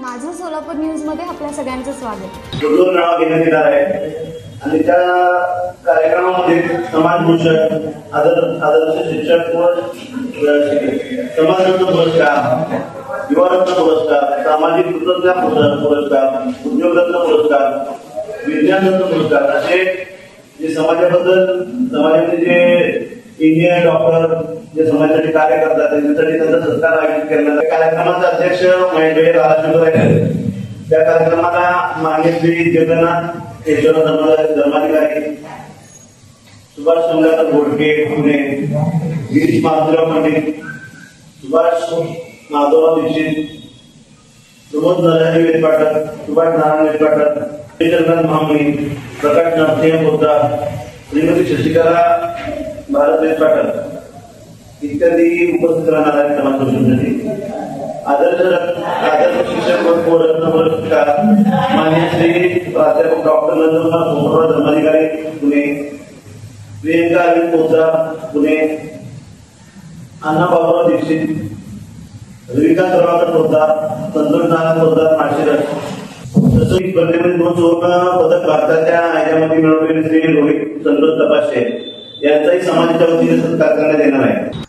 माझं सोलापूर न्यूजमध्ये आपल्या सगळ्यांचं स्वागत. दोन नाव घेण्यात येणार आहे आणि त्या कार्यक्रमामध्ये समाज भूषण आदर आदर्श शिक्षक व समाजरत्न पुरस्कार युवारत्न पुरस्कार सामाजिक कृतज्ञता पुरस्कार पुरस्कार उद्योगरत्न पुरस्कार विज्ञानरत्न पुरस्कार असे जे समाजाबद्दल समाजाचे जे इंजिनियर डॉक्टर जे समाजासाठी कार्य करतात त्यांच्यासाठी त्यांचा सत्कार आयोजित केला आला. कार्यक्रमाचे अध्यक्ष महेंद्र भाई राजचंद्र आहेत त्या कार्यक्रमाला मान्य श्री जगन्नाथ ईश्वर धर्म- धर्माधिकारी सुभाष चंद्रकांत घोडके पुणे गिरीश माधुराव पंडित सुभाष माधवराव दीक्षित प्रमोद नरहरी वेदपाटक सुभाष नारायण वेदपाटक श्रीचंद्रनाथ महामणी प्रकाश नरसिंह बोद्धा श्रीमती शशिकला भारत वेदपाटक इत्यादी उपस्थित राहणार आहेत आदर्श आदर्श शिक्षक व पुरस्कार मान्य श्री प्राध्यापक डॉक्टर नंदकुमार भोमराव धर्माधिकारी पुणे. प्रियंका अरविंद पुणे. अण्णा बाबुराव दीक्षित. रविकांत प्रभाकर पोद्दार संतोष नारायण पोद्दार तसंच स्पर्धेमध्ये दोन सुवर्ण पदक भारताच्या ह्याच्यामध्ये मिळवलेले श्री रोहित संतोष तपाशे यांचाही समाजाच्या वतीने सत्कार करण्यात येणार आहे.